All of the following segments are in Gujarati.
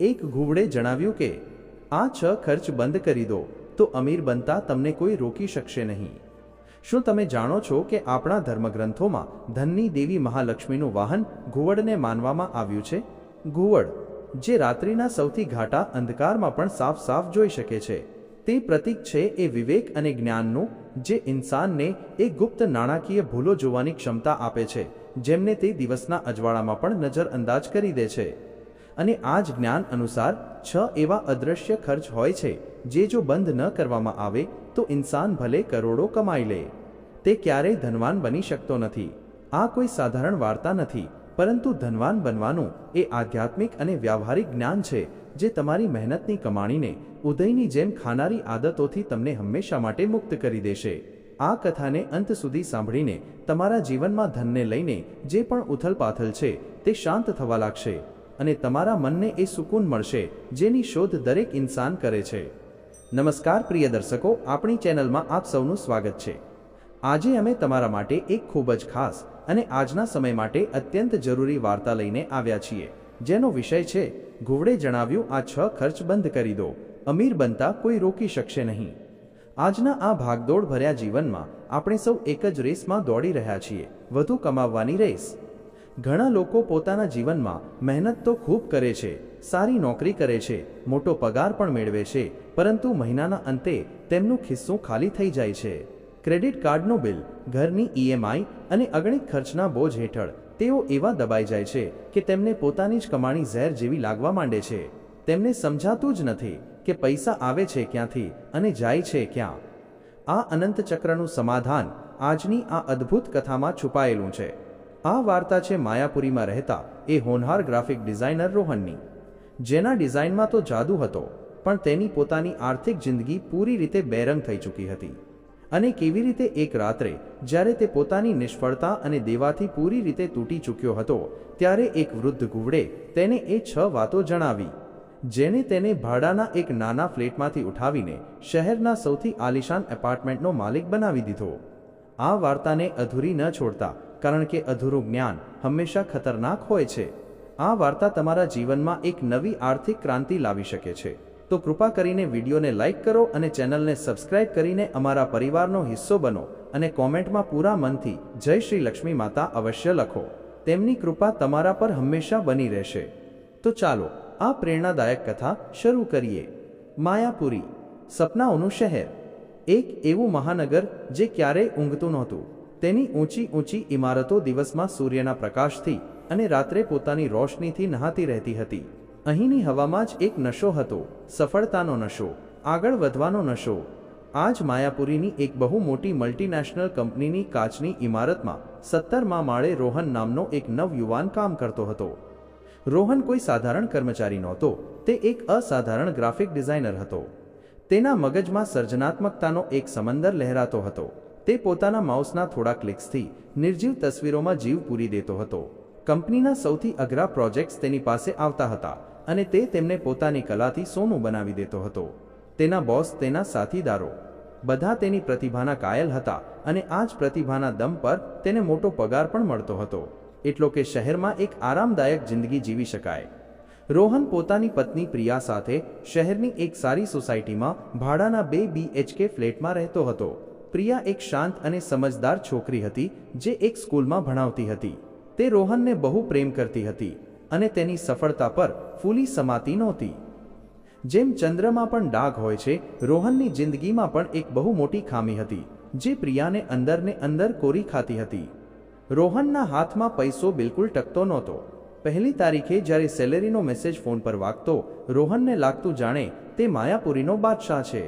એક ઘુવડે જણાવ્યું કે, આ છ ખર્ચ બંધ કરી દો, તો અમીર બનતા તમને કોઈ રોકી શકશે નહીં. શું તમે જાણો છો કે આપણા ધર્મગ્રંથોમાં ધનની દેવી મહાલક્ષ્મીનું વાહન ઘુવડને માનવામાં આવ્યું છે? ઘુવડ, જે રાત્રિના સૌથી ઘાટા અંધકારમાં પણ સાફ સાફ જોઈ શકે છે. તે પ્રતીક છે એ વિવેક અને જ્ઞાનનું, જે ઇન્સાનને એ ગુપ્ત નાણાકીય ભૂલો જોવાની ક્ષમતા આપે છે, જેમને તે દિવસના અજવાળામાં પણ નજરઅંદાજ કરી દે છે. અને આ જ જ્ઞાન અનુસાર છ એવા અદૃશ્ય ખર્ચ હોય છે, જે જો બંધ ન કરવામાં આવે, તો ઇન્સાન ભલે કરોડો કમાઈ લે. તે ક્યારેય ધનવાન બની શકતો નથી. આ કોઈ સાધારણ વાર્તા નથી, પરંતુ ધનવાન બનવાનું એ આધ્યાત્મિક અને વ્યાવહારિક જ્ઞાન છે, જે તમારી મહેનતની કમાણીને ઉદયની જેમ ખાનારી આદતોથી તમને હંમેશા માટે મુક્ત કરી દેશે. આ કથાને અંત સુધી સાંભળીને તમારા જીવનમાં ધનને લઈને જે પણ ઉથલપાથલ છે, તે શાંત થવા લાગશે. અને તમારા મનને એ સુકૂન મળશે, જેની શોધ દરેક ઇન્સાન કરે છે. નમસ્કાર પ્રિય દર્શકો, આપણી ચેનલમાં આપ સૌનું સ્વાગત છે. આજે અમે તમારા માટે એક ખૂબ જ ખાસ અને આજના સમય માટે અત્યંત જરૂરી વાર્તા લઈને આવ્યા છીએ, જેનો વિષય છે, ઘુવડે જણાવ્યું આ છ ખર્ચ બંધ કરી દો, અમીર બનતા કોઈ રોકી શકશે નહીં. આજના આ ભાગદોડ ભર્યા જીવનમાં આપણે સૌ એક જ રેસમાં દોડી રહ્યા છીએ, વધુ કમાવવાની રેસ. ઘણા લોકો પોતાના જીવનમાં મહેનત તો ખૂબ કરે છે, સારી નોકરી કરે છે, મોટો પગાર પણ મેળવે છે, પરંતુ મહિનાના અંતે તેમનું ખિસ્સું ખાલી થઈ જાય છે. ક્રેડિટ કાર્ડનું બિલ, ઘરની ઈએમઆઈ અને અગણિત ખર્ચના બોજ હેઠળ તેઓ એવા દબાઈ જાય છે કે તેમને પોતાની જ કમાણી ઝેર જેવી લાગવા માંડે છે. તેમને સમજાતું જ નથી કે પૈસા આવે છે ક્યાંથી અને જાય છે ક્યાં. આ અનંત ચક્રનું સમાધાન આજની આ અદ્ભુત કથામાં છુપાયેલું છે. આ વાર્તા છે માયાપુરીમાં રહેતા એ હોનહાર ગ્રાફિક ડિઝાઇનર રોહનની. જેના ડિઝાઇનમાં તો જાદુ હતો, પણ તેની પોતાની આર્થિક જિંદગી પૂરી રીતે બેરંગ થઈ ચૂકી હતી. અને કેવી રીતે એક રાત્રે, જ્યારે તે પોતાની નિષ્ફળતા અને દેવાથી પૂરી રીતે તૂટી ચૂક્યો હતો, ત્યારે એક વૃદ્ધ ગુવડે તેને એ છ વાતો જણાવી. જેને તેને ભાડાના એક નાના ફ્લેટમાંથી ઉઠાવીને શહેરના સૌથી આલિશાન એપાર્ટમેન્ટનો માલિક બનાવી દીધો. આ વાર્તાને અધૂરી ન છોડતા કારણ કે અધૂરું જ્ઞાન હંમેશા ખતરનાક હોય છે. આ વાર્તા તમારા જીવનમાં એક નવી આર્થિક ક્રાંતિ લાવી શકે છે. તો કૃપા કરીને વિડીયોને લાઇક કરો અને ચેનલને સબસ્ક્રાઇબ કરીને અમારા પરિવારનો હિસ્સો બનો અને કોમેન્ટમાં પૂરા મનથી જય શ્રી લક્ષ્મી માતા અવશ્ય લખો. તેમની કૃપા તમારા પર હંમેશા બની રહેશે. તો ચાલો, આ પ્રેરણાદાયક કથા શરૂ કરીએ. માયાપુરી, સપનાઓનું શહેર. એક એવું મહાનગર જે ક્યારેય ઊંઘતું નહોતું. તેની ઊંચી ઊંચી ઇમારતો દિવસમાં સૂર્યના પ્રકાશથી અને રાત્રે પોતાની રોશનીથી નહાતી રહેતી હતી. અહીંની હવામાં જ એક નશો હતો, સફળતાનો નશો, આગળ વધવાનો નશો. આ જ માયાપુરીની એક બહુ મોટી મલ્ટીનેશનલ કંપનીની કાચની ઇમારતમાં સત્તરમાં માળે રોહન નામનો એક નવયુવાન કામ કરતો હતો. રોહન કોઈ સાધારણ કર્મચારી નહોતો, તે એક અસાધારણ ગ્રાફિક ડિઝાઇનર હતો. તેના મગજમાં સર્જનાત્મકતાનો એક સમંદર લહેરાતો હતો. તે પોતાના માઉસના થોડા ક્લિક્સથી નિર્જીવ તસવીરોમાં જીવ પૂરી દેતો હતો. કંપનીના સૌથી અઘરા પ્રોજેક્ટ્સ તેની પાસે આવતા હતા અને તે તેમને પોતાની કલાથી સોનું બનાવી દેતો હતો. તેના બોસ તેના સાથીદારો. બધા તેની પ્રતિભાના કાયલ હતા અને આ જ પ્રતિભાના દમ પર તેને મોટો પગાર પણ મળતો હતો. એટલો કે શહેરમાં એક આરામદાયક જિંદગી જીવી શકાય. રોહન પોતાની પત્ની પ્રિયા સાથે શહેરની એક સારી સોસાયટીમાં ભાડાના બે બીએચકે ફ્લેટમાં રહેતો હતો. પ્રિયા એક શાંત અને સમજદાર છોકરી હતી, જે એક સ્કૂલમાં ભણાવતી હતી. તે રોહનને બહુ પ્રેમ કરતી હતી અને તેની સફળતા પર ફૂલી સમાતી નહોતી. જેમ ચંદ્રમાં પણ ડાઘ હોય છે, રોહનની જિંદગીમાં પણ એક બહુ મોટી ખામી હતી, જે પ્રિયાને અંદરને અંદર કોરી ખાતી હતી. રોહનના હાથમાં પૈસો બિલકુલ ટકતો નહોતો. પહેલી તારીખે જ્યારે સેલેરીનો મેસેજ ફોન પર વાગતો, રોહનને લાગતું જાણે તે માયાપુરીનો બાદશાહ છે.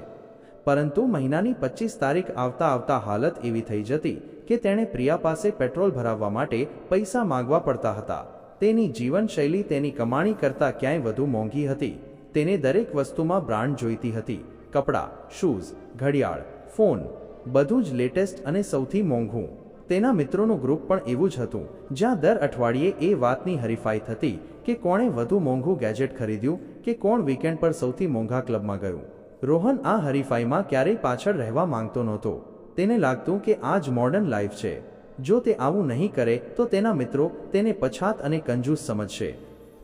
પરંતુ મહિનાની પચીસ તારીખ આવતા આવતા હાલત એવી થઈ જતી કે તેણે પ્રિયા પાસે પેટ્રોલ ભરાવવા માટે પૈસા માંગવા પડતા હતા. તેની જીવનશૈલી તેની કમાણી કરતાં ક્યાંય વધુ મોંઘી હતી. તેને દરેક વસ્તુમાં બ્રાન્ડ જોઈતી હતી. કપડાં, શૂઝ, ઘડિયાળ, ફોન, બધું જ લેટેસ્ટ અને સૌથી મોંઘું. તેના મિત્રોનું ગ્રુપ પણ એવું જ હતું. જ્યાં દર અઠવાડિયે એ વાતની હરીફાઈ થતી કે કોણે વધુ મોંઘું ગેજેટ ખરીદ્યું કે કોણ વીકેન્ડ પર સૌથી મોંઘા ક્લબમાં ગયું. રોહન આ હરીફાઈમાં ક્યારેય પાછળ રહેવા માંગતો નહોતો. તેને લાગતું કે આ જ મોડર્ન લાઈફ છે. જો તે આવું નહીં કરે, તો તેના મિત્રો તેને પછાત અને કંજૂસ સમજશે.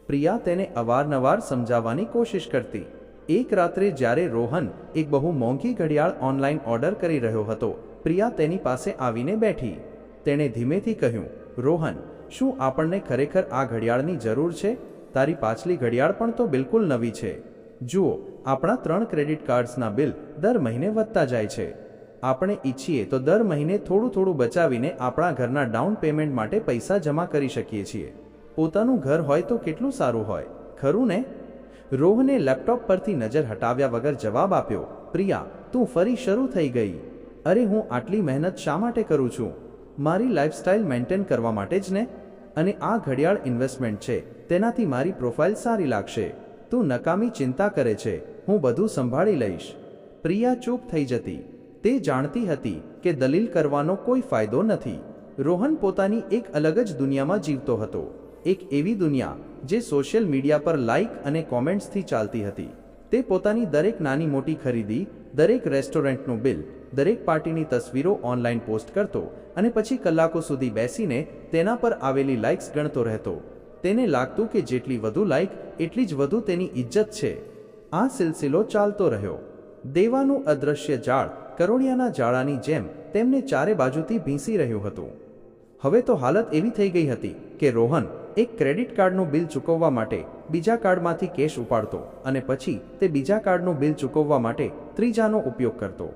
પ્રિયા તેને અવારનવાર સમજાવવાની કોશિશ કરતી. એક રાત્રે જ્યારે રોહન એક બહુ મોંઘી ઘડિયાળ ઓનલાઈન ઓર્ડર કરી રહ્યો હતો, પ્રિયા તેની પાસે આવીને બેઠી. તેણે ધીમેથી કહ્યું, રોહન, શું આપણને ખરેખર આ ઘડિયાળની જરૂર છે? તારી પાછલી ઘડિયાળ પણ તો બિલકુલ નવી છે. જુઓ આપણા ત્રણ ક્રેડિટ કાર્ડ્સના બિલ દર મહિને વધતા જાય છે. આપણે ઈચ્છીએ તો દર મહિને થોડું થોડું બચાવીને આપણા ઘરના ડાઉન પેમેન્ટ માટે પૈસા જમા કરી શકીએ છીએ. પોતાનું ઘર હોય તો કેટલું સારું હોય? ખરું ને? રોહને લેપટોપ પરથી નજર હટાવ્યા વગર જવાબ આપ્યો, પ્રિયા, તું ફરી શરૂ થઈ ગઈ. અરે હું આટલી મહેનત શા માટે કરું છું? મારી લાઇફસ્ટાઇલ મેન્ટેન કરવા માટે જ ને? અને આ ઘડિયાળ ઇન્વેસ્ટમેન્ટ છે, તેનાથી મારી પ્રોફાઇલ સારી લાગશે. તું નકામી ચિંતા કરે છે, હું બધું સંભાળી લઈશ. પ્રિયા ચૂપ થઈ જતી. તે જાણતી હતી કે દલીલ કરવાનો કોઈ ફાયદો નથી. રોહન પોતાની એક અલગ જ દુનિયામાં જીવતો હતો. એક એવી દુનિયા જે સોશિયલ મીડિયા પર લાઇક અને કોમેન્ટ્સથી ચાલતી હતી. તે પોતાની દરેક નાની મોટી ખરીદી, દરેક રેસ્ટોરન્ટનું બિલ, દરેક પાર્ટીની તસવીરો ઓનલાઈન પોસ્ટ કરતો અને પછી કલાકો સુધી બેસીને તેના પર આવેલી લાઇક્સ ગણતો રહેતો. તેને લાગતું કે જેટલી વધુ લાઇક એટલી જ વધુ તેની ઇજ્જત છે. આ સિલસિલો ચાલતો રહ્યો. દેવાનું અદૃશ્ય જાળ, કરોળિયાના જાળાની જેમ, તેમને ચારે બાજુથી ભીંસી રહ્યું હતું. હવે તો હાલત એવી થઈ ગઈ હતી કે રોહન એક ક્રેડિટ કાર્ડનું બિલ ચૂકવવા માટે બીજા કાર્ડમાંથી કેશ ઉપાડતો અને પછી તે બીજા કાર્ડનું બિલ ચૂકવવા માટે ત્રીજાનો ઉપયોગ કરતો.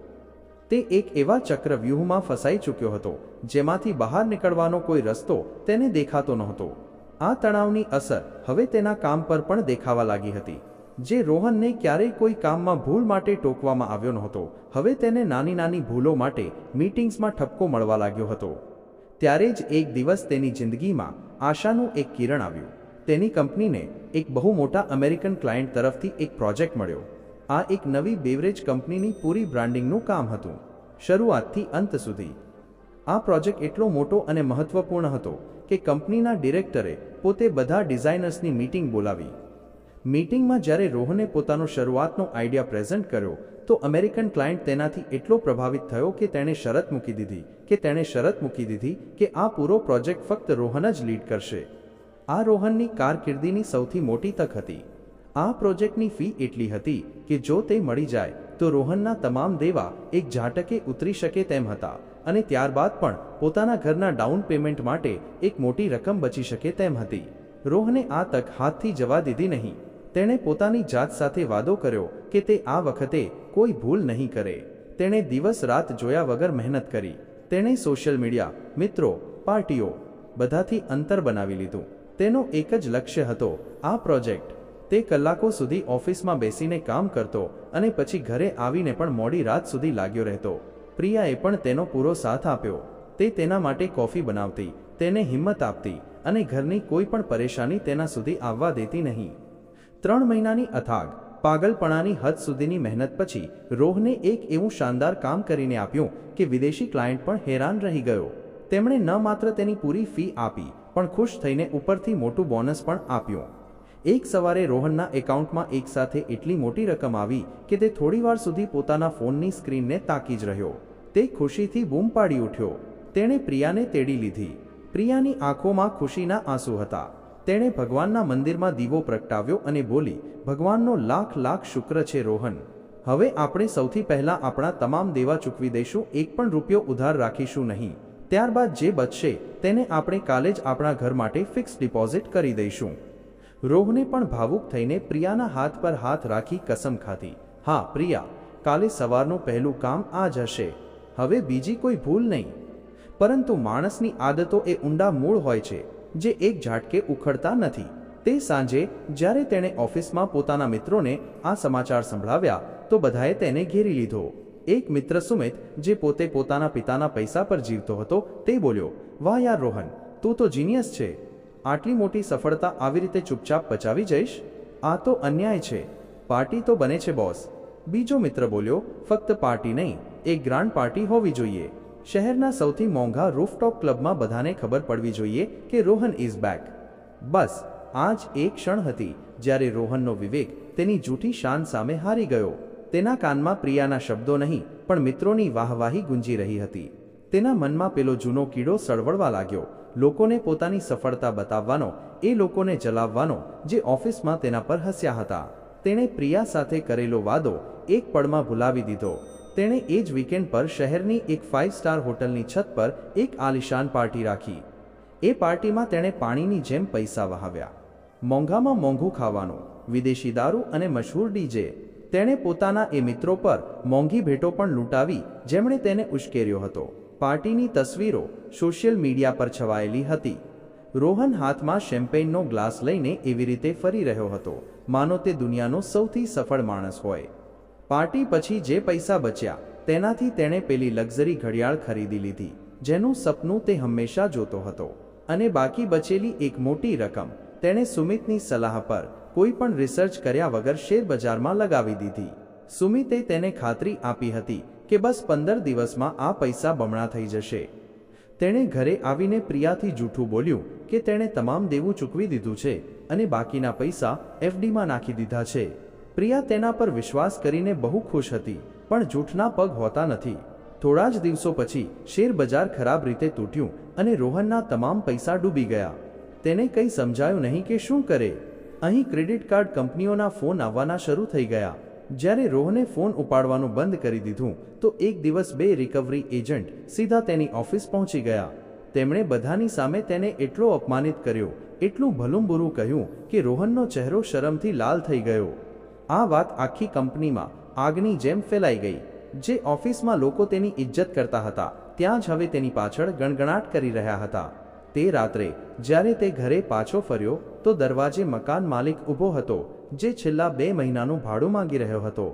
તે એક એવા ચક્રવ્યૂહમાં ફસાઈ ચૂક્યો હતો, જેમાંથી બહાર નીકળવાનો કોઈ રસ્તો તેને દેખાતો નહોતો. આ તણાવની અસર હવે તેના કામ પર પણ દેખાવા લાગી હતી. જે રોહનને ક્યારેય કોઈ કામમાં ભૂલ માટે ટોકવામાં આવ્યો નહોતો, હવે તેને નાની નાની ભૂલો માટે મીટિંગ્સમાં ઠપકો મળવા લાગ્યો હતો. ત્યારે જ એક દિવસ તેની જિંદગીમાં આશાનું એક કિરણ આવ્યું. તેની કંપનીને એક બહુ મોટા અમેરિકન ક્લાયન્ટ તરફથી એક પ્રોજેક્ટ મળ્યો. આ એક નવી બેવરેજ કંપનીની પૂરી બ્રાન્ડિંગનું કામ હતું. શરૂઆતથી અંત સુધી. આ પ્રોજેક્ટ એટલો મોટો અને મહત્વપૂર્ણ હતો કે કંપનીના ડિરેક્ટરે પોતે બધા ડિઝાઇનર્સની મીટિંગ બોલાવી. મીટિંગમાં જ્યારે રોહને પોતાનો શરૂઆતનો આઈડિયા પ્રેઝન્ટ કર્યો, તો અમેરિકન ક્લાયન્ટ તેનાથી એટલો પ્રભાવિત થયો કે તેણે શરત મૂકી દીધી, કે તેણે શરત મૂકી દીધી કે આ પૂરો પ્રોજેક્ટ ફક્ત રોહન જ લીડ કરશે. આ રોહનની કારકિર્દીની સૌથી મોટી તક હતી. આ પ્રોજેક્ટની ફી એટલી હતી કે જો તે મળી જાય, તો રોહનના તમામ દેવા એક ઝાટકે ઉતરી શકે તેમ હતા. અને ત્યારબાદ પણ પોતાના ઘરના ડાઉન પેમેન્ટ માટે એક મોટી રકમ બચી શકે તેમ હતી. રોહને આ તક હાથથી જવા દીધી નહીં. તેણે પોતાની જાત સાથે વાદો કર્યો કે તે આ વખતે કોઈ ભૂલ નહીં કરે. તેણે દિવસ રાત જોયા વગર મહેનત કરી. તેણે સોશિયલ મીડિયા, મિત્રો, પાર્ટીઓ બધાથી અંતર બનાવી લીધું. તેનો એક જ લક્ષ્ય હતો આ પ્રોજેક્ટ. તે કલાકો સુધી ઓફિસમાં બેસીને કામ કરતો અને પછી ઘરે આવીને પણ મોડી રાત સુધી લાગ્યો રહેતો. પ્રિયાએ પણ તેનો પૂરો સાથ આપ્યો. તે તેના માટે કોફી બનાવતી, તેને હિંમત આપતી અને ઘરની કોઈ પણ પરેશાની તેના સુધી આવવા દેતી નહીં. ત્રણ મહિનાની અથાગ, પાગલપણાની હદ સુધીની મહેનત પછી રોહને એક એવું શાનદાર કામ કરીને આપ્યું કે વિદેશી ક્લાયન્ટ પણ હેરાન રહી ગયો. તેમણે ન માત્ર તેની પૂરી ફી આપી, પણ ખુશ થઈને ઉપરથી મોટું બોનસ પણ આપ્યું. એક સવારે રોહનના એકાઉન્ટમાં એકસાથે એટલી મોટી રકમ આવી કે તે થોડીવાર સુધી પોતાના ફોનની સ્ક્રીનને તાકી જ રહ્યો. તે ખુશીથી બૂમ પાડી ઉઠ્યો. તેણે પ્રિયાને તેડી લીધી. પ્રિયાની આંખોમાં ખુશીના આંસુ હતા. તેણે ભગવાનના મંદિરમાં દીવો પ્રગટાવ્યો અને બોલી, ભગવાનનો લાખ લાખ શુક્ર છે રોહન. હવે આપણે સૌથી પહેલા આપણા તમામ દેવા ચૂકવી દઈશું, એક પણ રૂપિયો ઉધાર રાખીશું નહીં. ત્યારબાદ જે બચશે, તેને આપણે કાલે જ આપણા ઘર માટે ફિક્સ ડિપોઝિટ કરી દઈશું. રોહને પણ ભાવુક થઈને પ્રિયાના હાથ પર હાથ રાખી કસમ ખાધી. હા, પ્રિયા, કાલે સવારનું પહેલું કામ આ જ હશે. હવે બીજી કોઈ ભૂલ નહીં. પરંતુ માણસની આદતો એ ઊંડા મૂળ હોય છે, જે એક ઝાટકે ઉખડતા નથી. તે સાંજે, જ્યારે તેણે ઓફિસમાં પોતાના મિત્રોને આ સમાચાર સંભળાવ્યા, તો બધાએ તેને ઘેરી લીધો. એક મિત્ર સુમિત, જે પોતે પોતાના પિતાના પૈસા પર જીવતો હતો, તે બોલ્યો, વાહ યાર રોહન, તું તો જીનિયસ છે. આટલી મોટી સફળતા આવી રીતે ચૂપચાપ પચાવી જઈશ? આ તો અન્યાય છે. પાર્ટી તો બને છે, બોસ. બીજો મિત્ર બોલ્યો, ફક્ત પાર્ટી નહીં. એક ગ્રાન્ડ પાર્ટી હોવી જોઈએ. શહેરના સૌથી મોંઘા રૂફટોપ ક્લબમાં બધાને ખબર પડવી જોઈએ કે રોહન ઇઝ બેક. બસ આ જ એક ક્ષણ હતી જ્યારે રોહનનો વિવેક તેની જૂઠી શાન સામે હારી ગયો. તેના કાનમાં પ્રિયાના શબ્દો નહીં, પણ મિત્રોની વાહવાહી ગુંજી રહી હતી. તેના મનમાં પેલો જૂનો કીડો સળવળવા લાગ્યો. લોકોને પોતાની સફળતા બતાવવાનો, એ લોકોને જલાવવાનો, જે ઓફિસમાં તેના પર હસ્યા હતા. તેણે પ્રિયા સાથે કરેલો વાદો એક પળમાં ભૂલાવી દીધો. તેણે એ જ વીકેન્ડ પર શહેરની એક ફાઇવ સ્ટાર હોટલની છત પર એક આલિશાન પાર્ટી રાખી. એ પાર્ટીમાં તેણે પાણીની જેમ પૈસા વહાવ્યા. મોંઘામાં મોંઘું ખાવાનું, વિદેશી દારૂ અને મશહૂર ડીજે તેણે પોતાના એ મિત્રો પર મોંઘી ભેટો પણ લૂંટાવી, જેમણે તેને ઉશ્કેર્યો હતો. પાર્ટીની તસવીરો સોશિયલ મીડિયા પર છવાયેલી હતી. રોહન હાથમાં શેમ્પેઇનનો ગ્લાસ લઈને એવી રીતે ફરી રહ્યો હતો. માનો તે દુનિયાનો સૌથી સફળ માણસ હોય. પાર્ટી પછી જે પૈસા બચ્યા, તેનાથી તેણે પેલી લક્ઝરી ઘડિયાળ ખરીદી લીધી, જેનું સપનું તે હંમેશા જોતો હતો. અને બાકી બચેલી એક મોટી રકમ, તેણે સુમિતની સલાહ પર કોઈ પણ રિસર્ચ કર્યા વગર શેરબજારમાં લગાવી દીધી. સુમિતે તેને ખાતરી આપી હતી કે બસ પંદર દિવસમાં આ પૈસા બમણા થઈ જશે. તેણે ઘરે આવીને પ્રિયાથી જૂઠું બોલ્યું કે તેણે તમામ દેવું ચૂકવી દીધું છે અને બાકીના પૈસા એફડીમાં નાખી દીધા છે. પ્રિયા તેના પર વિશ્વાસ કરીને બહુ ખુશ હતી, પણ જૂઠના પગ હોતા નથી. થોડા જ દિવસો પછી શેર બજાર ખરાબ રીતે તૂટ્યું અને રોહનના તમામ પૈસા ડૂબી ગયા. તેને કંઈ સમજાયું નહીં કે શું કરે. અહીં ક્રેડિટ કાર્ડ કંપનીઓના ફોન આવવાના શરૂ થઈ ગયા. જ્યારે રોહને ફોન ઉપાડવાનું બંધ કરી દીધું, તો એક દિવસ બે રિકવરી એજન્ટ સીધા તેની ઓફિસ પહોંચી ગયા. તેમણે બધાની સામે તેને એટલો અપમાનિત કર્યો, એટલું ભલુંબુરું કહ્યું કે રોહનનો ચહેરો શરમથી લાલ થઈ ગયો. આ વાત આખી કંપનીમાં આગની જેમ ફેલાઈ ગઈ, જે ઓફિસમાં લોકો તેની ઇજ્જત કરતા હતા, ત્યાં જ હવે તેની પાછળ ગણગણાટ કરી રહ્યા હતા. તે રાત્રે, જ્યારે તે ઘરે પાછો ફર્યો, તો દરવાજે મકાન માલિક ઊભો હતો, જે છેલ્લા બે મહિનાનું ભાડું માંગી રહ્યો હતો.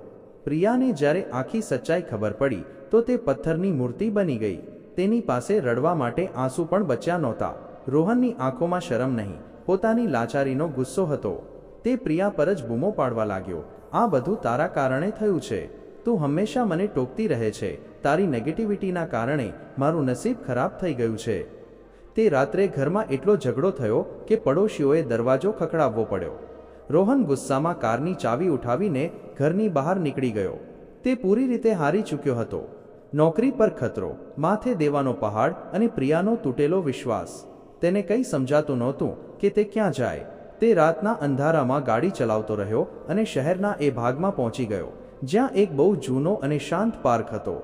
પ્રિયાને જ્યારે આખી સચ્ચાઈ ખબર પડી, તો તે પથ્થરની મૂર્તિ બની ગઈ. તેની પાસે રડવા માટે આંસુ પણ બચ્યા નહોતા. રોહનની આંખોમાં શરમ નહીં, પોતાની લાચારીનો ગુસ્સો હતો. તે પ્રિયા પર જ બૂમો પાડવા લાગ્યો. આ બધું તારા કારણે થયું છે. તું હંમેશા મને ટોકતી રહે છે. તારી નેગેટિવિટીના કારણે મારું નસીબ ખરાબ થઈ ગયું છે. તે રાત્રે ઘરમાં એટલો ઝઘડો થયો કે પડોશીઓએ દરવાજો ખખડાવવો પડ્યો. રોહન ગુસ્સામાં કારની ચાવી ઉઠાવીને ઘરની બહાર નીકળી ગયો. તે પૂરી રીતે હારી ચૂક્યો હતો. નોકરી પર ખતરો, માથે દેવાનો પહાડ અને પ્રિયાનો તૂટેલો વિશ્વાસ. તેને કંઈ સમજાતું નહોતું કે તે ક્યાં જાય. તે રાતના અંધારામાં ગાડી ચલાવતો રહ્યો અને શહેરના એ ભાગમાં પહોંચી ગયો, જ્યાં એક બહુ જૂનો અને શાંત પાર્ક હતો.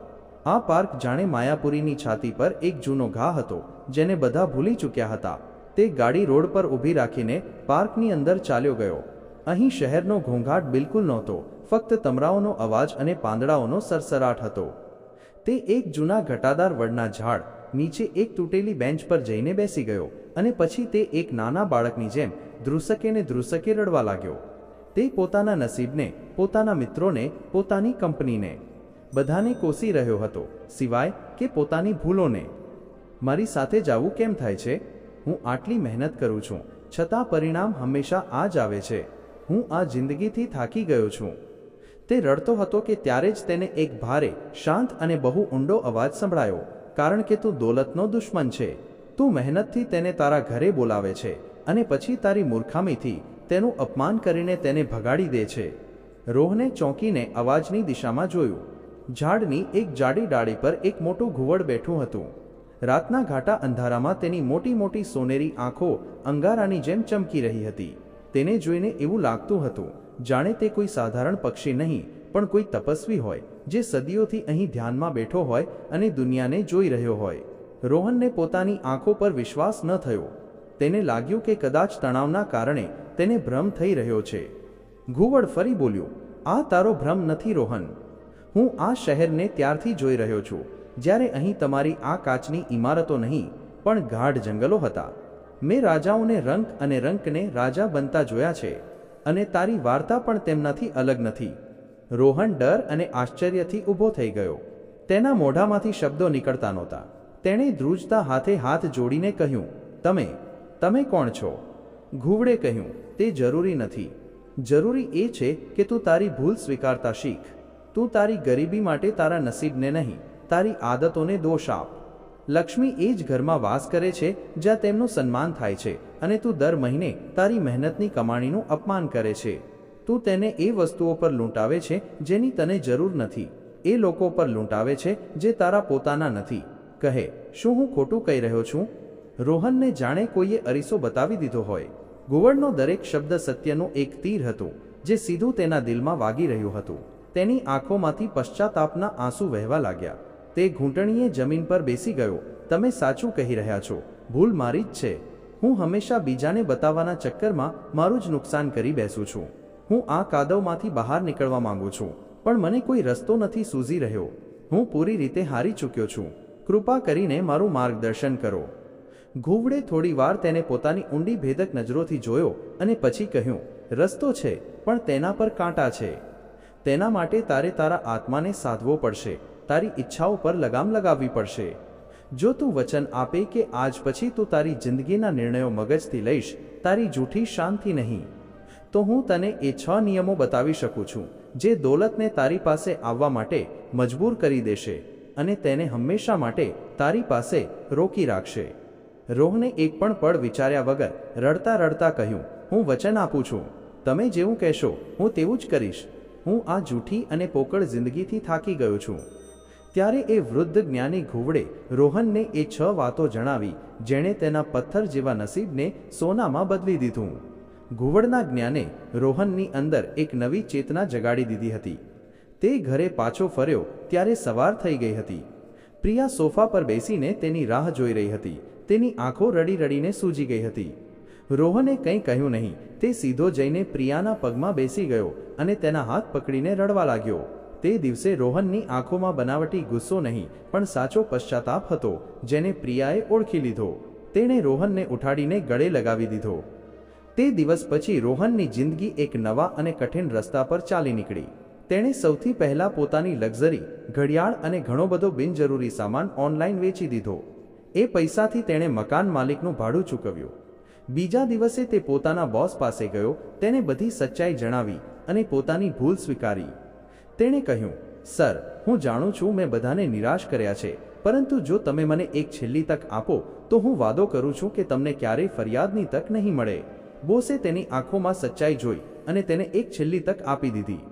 આ પાર્ક જાણે માયાપુરીની છાતી પર એક જૂનો ઘા હતો, જેને બધા ભૂલી ચૂક્યા હતા. તે ગાડી રોડ પર ઊભી રાખીને પાર્કની અંદર ચાલ્યો ગયો. અહીં શહેરનો ઘોંઘાટ બિલકુલ નહોતો, ફક્ત તમરાઓનો અવાજ અને પાંદડાઓનો સરસરાટ હતો. તે એક જૂના ઘટાદાર વડના ઝાડ નીચે એક તૂટેલી બેન્ચ પર જઈને બેસી ગયો અને પછી તે એક નાના બાળકની જેમ ધ્રુસકે ને ધ્રુસકે રડવા લાગ્યો. તે પોતાના નસીબને, પોતાના મિત્રોને, પોતાની કંપનીને બધાને કોસી રહ્યો હતો, સિવાય કે પોતાની ભૂલોને. મારી સાથે જાવું કેમ થાય છે? હું આટલી મહેનત કરું છું, છતાં પરિણામ હંમેશા આ જ આવે છે. હું આ જિંદગીથી થાકી ગયો છું. તે રડતો હતો કે ત્યારે જ તેને એક ભારે, શાંત અને બહુ ઊંડો અવાજ સંભળાયો. કારણ કે તું દોલતનો દુશ્મન છે. તું મહેનતથી તેને તારા ઘરે બોલાવે છે અને પછી તારી મૂર્ખામીથી તેનું અપમાન કરીને તેને ભગાડી દે છે. રોહને ચોંકીને અવાજની દિશામાં જોયું. ઝાડની એક જાડી ડાળી પર એક મોટું ઘુવડ બેઠું હતું. રાતના ઘાટા અંધારામાં તેની મોટી મોટી સોનેરી આંખો અંગારાની જેમ ચમકી રહી હતી. તેને જોઈને એવું લાગતું હતું, જાણે તે કોઈ સાધારણ પક્ષી નહીં, પણ કોઈ તપસ્વી હોય. જે સદીઓથી અહીં ધ્યાનમાં બેઠો હોય અને દુનિયાને જોઈ રહ્યો હોય. રોહનને પોતાની આંખો પર વિશ્વાસ ન થયો. તેને લાગ્યું કે કદાચ તણાવના કારણે તેને ભ્રમ થઈ રહ્યો છે. ઘુવડ ફરી બોલ્યું, આ તારો ભ્રમ નથી, રોહન. હું આ શહેરને ત્યારથી જોઈ રહ્યો છું. જ્યારે અહીં તમારી આ કાચની ઇમારતો નહીં, પણ ગાઢ જંગલો હતા. મેં રાજાઓને રંક અને રંકને રાજા બનતા જોયા છે. અને તારી વાર્તા પણ તેમનાથી અલગ નથી. રોહન ડર અને આશ્ચર્યથી ઊભો થઈ ગયો. તેના મોઢામાંથી શબ્દો નીકળતા નહોતા. તેણે ધ્રુજતા હાથે હાથ જોડીને કહ્યું, તમે તમે કોણ છો? ઘુવડે કહ્યું, તે જરૂરી નથી. જરૂરી એ છે કે તું તારી ભૂલ સ્વીકારતા શીખ. તું તારી ગરીબી માટે તારા નસીબને નહીં, તારી આદતોને દોષ આપ. લક્ષ્મી એ જ ઘરમાં વાસ કરે છે, જ્યાં તેમનું સન્માન થાય છે અને તું દર મહિને તારી મહેનતની કમાણીનું અપમાન કરે છે. તું તેને એ વસ્તુઓ પર લૂંટાવે છે જેની તને જરૂર નથી. એ લોકો પર લૂંટાવે છે જે તારા પોતાના નથી. કહે, શું હું ખોટું કહી રહ્યો છું? રોહનને જાણે કોઈએ અરીસો બતાવી દીધો હોય. ઘુવડનો દરેક શબ્દ સત્યનું એક તીર હતું, જે સીધું તેના દિલમાં વાગી રહ્યું હતું. તેની આંખોમાંથી પશ્ચાતાપના આંસુ વહેવા લાગ્યા. તે ઘૂંટણીએ જમીન પર બેસી ગયો. તમે સાચું કહી રહ્યા છો. ભૂલ મારી જ છે. હું હંમેશા બીજાને બતાવવાના ચક્કરમાં મારું જ નુકસાન કરી બેસું છું. હું આ કાદવમાંથી બહાર નીકળવા માંગુ છું, પણ મને કોઈ રસ્તો નથી સૂઝી રહ્યો. હું પૂરી રીતે હારી ચૂક્યો છું. કૃપા કરીને મારું માર્ગદર્શન કરો. ઘુવડે થોડીવાર તેને પોતાની ઊંડી ભેદક નજરોથી જોયો અને પછી કહ્યું, રસ્તો છે, પણ તેના પર કાંટા છે. તેના માટે તારે તારા આત્માને સાધવો પડશે. તારી ઈચ્છાઓ પર લગામ લગાવવી પડશે. જો તું વચન આપે કે આજ પછી તું તારી જિંદગીના નિર્ણયો મગજથી લઈશ, તારી જૂઠી શાંતિ નહીં. તો હું તને એ છ નિયમો બતાવી શકું છું, જે દોલતને તારી પાસે આવવા માટે મજબૂર કરી દેશે અને તેને હંમેશા માટે તારી પાસે રોકી રાખશે. રોહને એક પણ પળ વિચાર્યા વગર રડતા રડતા કહ્યું, હું વચન આપું છું. તમે જેવું કહેશો, હું તેવું જ કરીશ. હું આ જૂઠી અને પોકળ જિંદગીથી થાકી ગયો છું. ત્યારે એ વૃદ્ધ જ્ઞાની ઘુવડે રોહનને એ છ વાતો જણાવી, જેણે તેના પથ્થર જેવા નસીબને સોનામાં બદલી દીધું. ઘુવડના જ્ઞાને રોહનની અંદર એક નવી ચેતના જગાડી દીધી હતી. તે ઘરે પાછો ફર્યો ત્યારે સવાર થઈ ગઈ હતી. પ્રિયા સોફા પર બેસીને તેની રાહ જોઈ રહી હતી. તેની આંખો રડી રડીને સૂજી ગઈ હતી. રોહને કંઈ કહ્યું નહીં. તે સીધો જઈને પ્રિયાના પગમાં બેસી ગયો અને તેના હાથ પકડીને રડવા લાગ્યો. તે દિવસે રોહનની આંખોમાં બનાવટી ગુસ્સો નહીં, પણ સાચો પશ્ચાતાપ હતો, જેને પ્રિયાએ ઓળખી લીધો. તેણે રોહનને ઉઠાડીને ગળે લગાવી દીધો. તે દિવસ પછી રોહનની જિંદગી એક નવા અને કઠિન રસ્તા પર ચાલી નીકળી. તેણે સૌથી પહેલા પોતાની લક્ઝરી, ઘડિયાળ અને ઘણો બધો બિનજરૂરી સામાન ઓનલાઈન વેચી દીધો. એ પૈસાથી તેણે મકાન માલિકનું ભાડું ચૂકવ્યું. બીજા દિવસે તે પોતાના બોસ પાસે ગયો, તેને બધી સચ્ચાઈ જણાવી અને પોતાની ભૂલ સ્વીકારી. તેણે કહ્યું, સર, હું જાણું છું મેં બધાને નિરાશ કર્યા છે, પરંતુ જો તમે મને એક છેલ્લી તક આપો, તો હું વાદો કરું છું કે તમને ક્યારેય ફરિયાદની તક નહીં મળે. બોસે તેની આંખોમાં સચ્ચાઈ જોઈ અને તેને એક છેલ્લી તક આપી દીધી.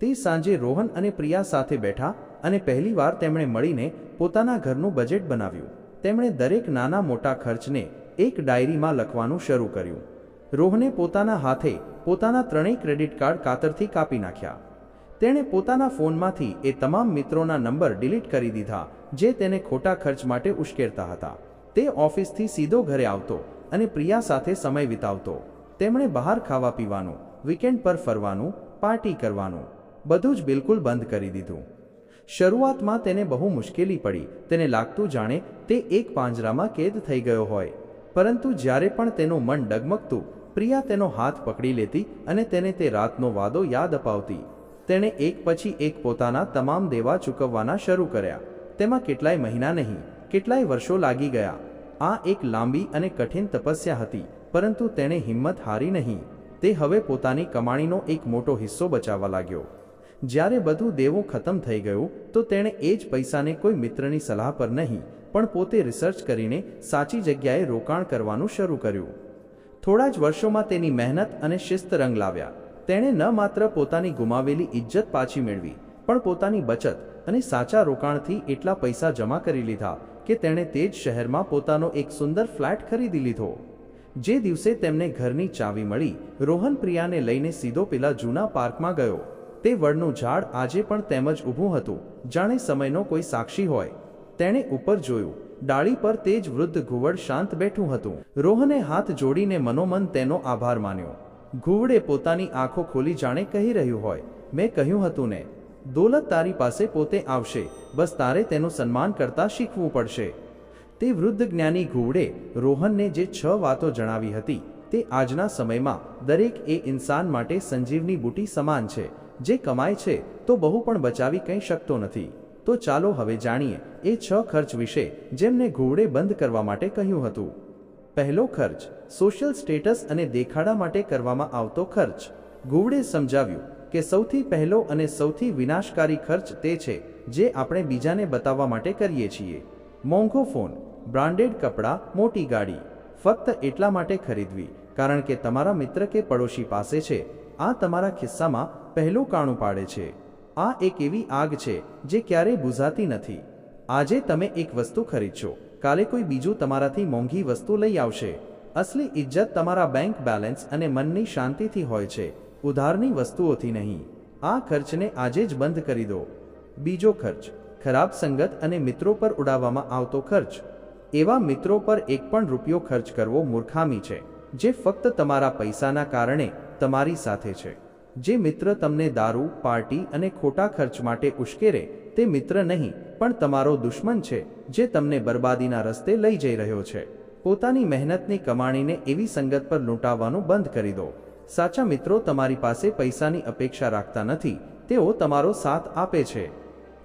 તે સાંજે રોહન અને પ્રિયા સાથે બેઠા અને પહેલીવાર તેમણે મળીને પોતાના ઘરનું બજેટ બનાવ્યું. તેમણે દરેક નાના મોટા ખર્ચને એક ડાયરીમાં લખવાનું શરૂ કર્યું. રોહને પોતાના હાથે પોતાના ત્રણેય ક્રેડિટ કાર્ડ કાતરથી કાપી નાખ્યા. તેણે પોતાના ફોનમાંથી એ તમામ મિત્રોના નંબર ડિલીટ કરી દીધા, જે તેને ખોટા ખર્ચ માટે ઉશ્કેરતા હતા. તે ઓફિસથી સીધો ઘરે આવતો અને પ્રિયા સાથે સમય વિતાવતો. તેમણે બહાર ખાવા પીવાનું વીકેન્ડ પર ફરવાનું પાર્ટી કરવાનું, બધું જ બિલકુલ બંધ કરી દીધું. શરૂઆતમાં તેને બહુ મુશ્કેલી પડી. તેને લાગતું જાણે તે એક પાંજરામાં કેદ થઈ ગયો હોય. પરંતુ જ્યારે પણ તેનું મન ડગમગતું, પ્રિયા તેનો હાથ પકડી લેતી અને તેને તે રાતનો વાદો યાદ અપાવતી. તેણે એક પછી એક પોતાના તમામ દેવા ચૂકવવાના શરૂ કર્યા. તેમાં કેટલાય મહિના નહીં, કેટલાય વર્ષો લાગી ગયા. આ એક લાંબી અને કઠિન તપસ્યા હતી, પરંતુ તેણે હિંમત હારી નહીં. તે હવે પોતાની કમાણીનો એક મોટો હિસ્સો બચાવવા લાગ્યો. જ્યારે બધું દેવું ખતમ થઈ ગયું, તો તેણે એ જ પૈસાને કોઈ મિત્રની સલાહ પર નહીં, પણ પોતે રિસર્ચ કરીને સાચી જગ્યાએ રોકાણ કરવાનું શરૂ કર્યું. થોડા જ વર્ષોમાં તેની મહેનત અને શિસ્ત રંગ લાવ્યા. તેણે ન માત્ર પોતાની ગુમાવેલી ઇજ્જત પાછી મેળવી, પણ પોતાની બચત અને સાચા રોકાણથી એટલા પૈસા જમા કરી લીધા કે તેણે તે જ શહેરમાં પોતાનો એક સુંદર ફ્લેટ ખરીદી લીધો. જે દિવસે તેમને ઘરની ચાવી મળી, રોહન પ્રિયાને લઈને સીધો પેલા જૂના પાર્કમાં ગયો. તે વડનું ઝાડ આજે પણ તેમ જ ઊભું હતું. જાણે સમયનો કોઈ સાક્ષી હોય. તેણે ઉપર જોયું. ડાળી પર તે જ વૃદ્ધ ઘુવડ શાંત બેઠું હતું. રોહને હાથ જોડીને મનોમન તેનો આભાર માન્યો. ઘુવડે પોતાની આંખો ખોલી જાણે કહી રહ્યું હોય. મેં કહ્યું હતું ને દોલત તારી પાસે પોતે આવશે. બસ તારે તેનું સન્માન કરતા શીખવું પડશે. તે વૃદ્ધ જ્ઞાની ઘુવડે રોહનને જે છ વાતો જણાવી હતી, તે આજના સમયમાં દરેક એ ઇન્સાન માટે સંજીવની બુટી સમાન છે. જે કમાય છે, તો બહુ પણ બચાવી કંઈ શકતો નથી. તો ચાલો હવે જાણીએ એ છ ખર્ચ વિશે જેમને ઘુવડે બંધ કરવા માટે કહ્યું હતું. પહેલો ખર્ચ સોશિયલ સ્ટેટસ અને દેખાડા માટે કરવામાં આવતો ખર્ચ. ઘોવડે સમજાવ્યું કે સૌથી પહેલો અને સૌથી વિનાશકારી ખર્ચ તે છે જે આપણે બીજાને બતાવવા માટે કરીએ છીએ. મોંઘો ફોન, બ્રાન્ડેડ કપડાં, મોટી ગાડી, ફક્ત એટલા માટે ખરીદવી, કારણ કે તમારા મિત્ર કે પડોશી પાસે છે. આ તમારા ખિસ્સામાં પહેલું કાણું પાડે છે. આ એક એવી આગ છે જે ક્યારેય બુઝાતી નથી. આજે તમે એક વસ્તુ ખરીદશો. કાલે કોઈ બીજું તમારાથી મોંઘી વસ્તુ લઈ આવશે. અસલી ઇજ્જત તમારા બેંક બેલેન્સ અને મનની શાંતિથી હોય છે. ઉધારની વસ્તુઓથી નહીં. આ ખર્ચને આજે જ બંધ કરી દો. બીજો ખર્ચ, ખરાબ સંગત અને મિત્રો પર ઉડાવવામાં આવતો ખર્ચ. એવા મિત્રો પર એક પણ રૂપિયો ખર્ચ કરવો મૂર્ખામી છે, જે ફક્ત તમારા પૈસાના કારણે તમારી સાથે છે. જે મિત્ર તમને દારૂ, પાર્ટી અને ખોટા ખર્ચ માટે ઉશ્કેરે, તે મિત્ર નહીં, પણ તમારો દુશ્મન છે, જે તમને બરબાદીના રસ્તે લઈ જઈ રહ્યો છે. પોતાની મહેનતની કમાણીને એવી સંગત પર લૂંટાવવાનું બંધ કરી દો. સાચા મિત્રો તમારી પાસે પૈસાની અપેક્ષા રાખતા નથી, તેઓ તમારો સાથ આપે છે.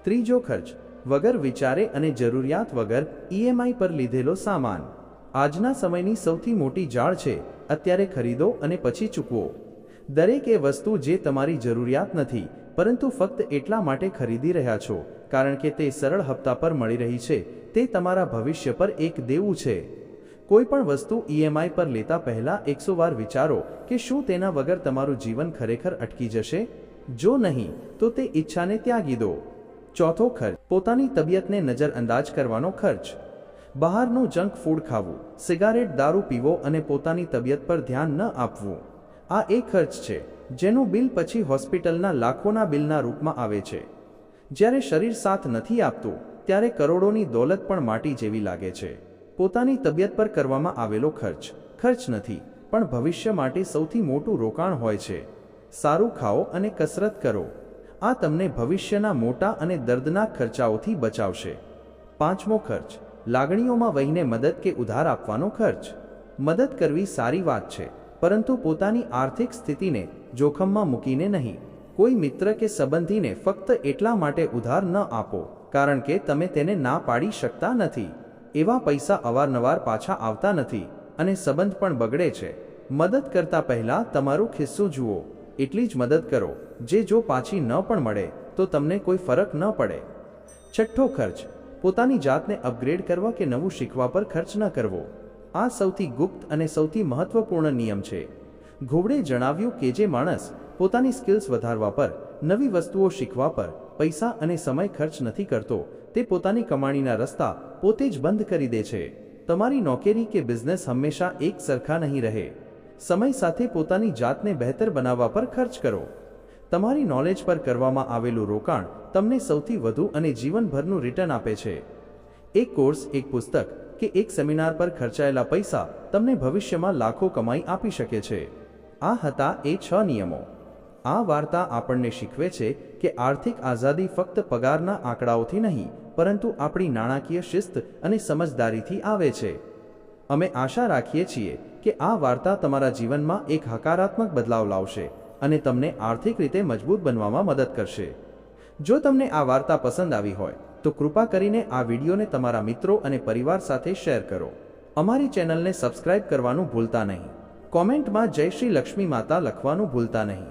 ત્રીજો ખર્ચ, વગર વિચારે અને જરૂરિયાત વગર ઈએમઆઈ પર લીધેલો સામાન. આજના સમયની સૌથી મોટી જાળ છે, અત્યારે ખરીદો અને પછી ચૂકવો. દરેક એ વસ્તુ જે તમારી જરૂરિયાત નથી, પરંતુ ફક્ત એટલા માટે ખરીદી રહ્યા છો, કારણ કે તે સરળ હપ્તા પર મળી રહી છે, તે તમારા ભવિષ્ય પર એક દેવું છે. કોઈ પણ વસ્તુ ઈએમઆઈ પર લેતા પહેલા એકસો વાર વિચારો કે શું તેના વગર તમારું જીવન ખરેખર અટકી જશે? જો નહીં, તો તે ઈચ્છાને ત્યાગી દો. ચોથો ખર્ચ, પોતાની તબિયતને નજરઅંદાજ કરવાનો ખર્ચ. બહારનું જંક ફૂડ ખાવું, સિગારેટ, દારૂ પીવો અને પોતાની તબિયત પર ધ્યાન ન આપવું. આ એ ખર્ચ છે, જેનું બિલ પછી હોસ્પિટલના લાખોના બિલના રૂપમાં આવે છે. જ્યારે શરીર સાથ નથી આપતું, ત્યારે કરોડોની દોલત પણ માટી જેવી લાગે છે. પોતાની તબિયત પર કરવામાં આવેલો ખર્ચ. ખર્ચ નથી, પણ ભવિષ્ય માટે સૌથી મોટું રોકાણ હોય છે. સારું ખાઓ અને કસરત કરો. આ તમને ભવિષ્યના મોટા અને દર્દનાક ખર્ચાઓથી બચાવશે. પાંચમો ખર્ચ, લાગણીઓમાં વહીને મદદ કે ઉધાર આપવાનો ખર્ચ. મદદ કરવી સારી વાત છે, પરંતુ પોતાની આર્થિક સ્થિતિને જોખમમાં મૂકીને નહીં. કોઈ મિત્ર કે સંબંધીને ફક્ત એટલા માટે ઉધાર ન આપો, કારણ કે તમે તેને ના પાડી શકતા નથી. એવા પૈસા અવારનવાર પાછા આવતા નથી અને સંબંધ પણ બગડે છે. મદદ કરતા પહેલા તમારું ખિસ્સું જુઓ. એટલી જ મદદ કરો. જે જો પાછી ન પણ મળે, તો તમને કોઈ ફરક ન પડે. છઠ્ઠો ખર્ચ. પોતાની જાતને અપગ્રેડ કરવા કે નવું શીખવા પર ખર્ચ ન કરવો. આ સૌથી ગુપ્ત અને સૌથી મહત્વપૂર્ણ નિયમ છે. ઘોવડે જણાવ્યું કે જે માણસ પોતાની સ્કિલ્સ વધારવા પર, નવી વસ્તુઓ શીખવા પર પૈસા અને સમય ખર્ચ નથી કરતો, તે પોતાની કમાણીના રસ્તા પોતે જ બંધ કરી દે છે. તમારી નોકરી કે બિઝનેસ હંમેશા એક સરખા નહીં રહે. સમય સાથે પોતાની જાતને બહેતર બનાવવા પર ખર્ચ કરો. તમારી નોલેજ પર કરવામાં આવેલું રોકાણ તમને સૌથી વધુ અને જીવનભરનું રિટર્ન આપે છે. એક કોર્સ એક પુસ્તક કે એક સેમિનાર પર ખર્ચાયેલા પૈસા તમને ભવિષ્યમાં લાખો કમાઈ આપી શકે છે. આ હતા એ છ નિયમો. આ વાર્તા આપણને શીખવે છે કે આર્થિક આઝાદી ફક્ત પગારના આંકડાઓથી નહીં, પરંતુ આપણી નાણાકીય શિસ્ત અને સમજદારીથી આવે છે. અમે આશા રાખીએ છીએ કે આ વાર્તા તમારા જીવનમાં એક હકારાત્મક બદલાવ લાવશે અને તમને આર્થિક રીતે મજબૂત બનવામાં મદદ કરશે. જો તમને આ વાર્તા પસંદ આવી હોય, તો કૃપા કરીને આ વિડીયોને તમારા મિત્રો અને પરિવાર સાથે શેર કરો. અમારી ચેનલને સબસ્ક્રાઇબ કરવાનું ભૂલતા નહીં. કોમેન્ટમાં જય શ્રી લક્ષ્મી માતા લખવાનું ભૂલતા નહીં.